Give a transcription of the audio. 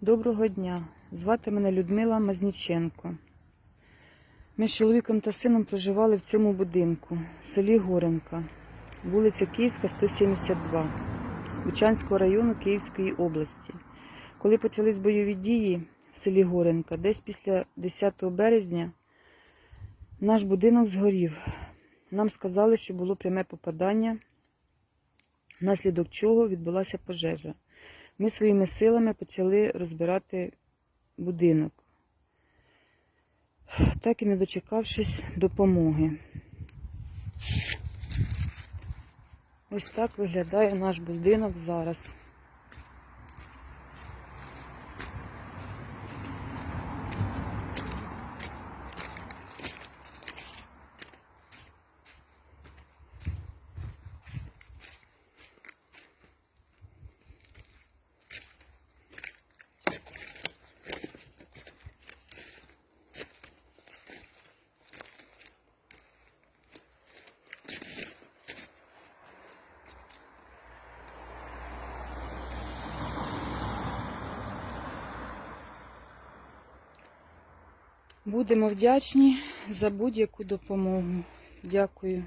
Доброго дня. Звати мене Людмила Мазніченко. Ми з чоловіком та сином проживали в цьому будинку в селі Горенка, вулиця Київська, 172, Бучанського району Київської області. Коли почались бойові дії в селі Горенка, десь після 10 березня наш будинок згорів. Нам сказали, що було пряме попадання, внаслідок чого відбулася пожежа. Ми своїми силами почали розбирати будинок, так і не дочекавшись допомоги. Ось так виглядає наш будинок зараз. Будемо вдячні за будь-яку допомогу. Дякую.